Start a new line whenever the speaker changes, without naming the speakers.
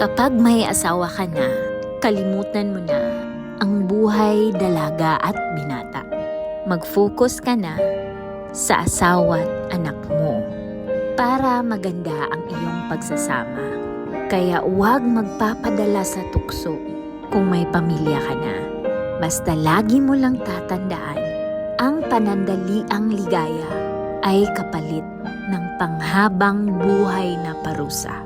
Kapag may asawa ka na, kalimutan mo na ang buhay dalaga at binata. Mag-focus ka na sa asawa at anak mo para maganda ang iyong pagsasama. Kaya huwag magpapadala sa tukso kung may pamilya ka na. Basta lagi mo lang tatandaan, ang panandaliang ligaya ay kapalit ng panghabang buhay na parusa.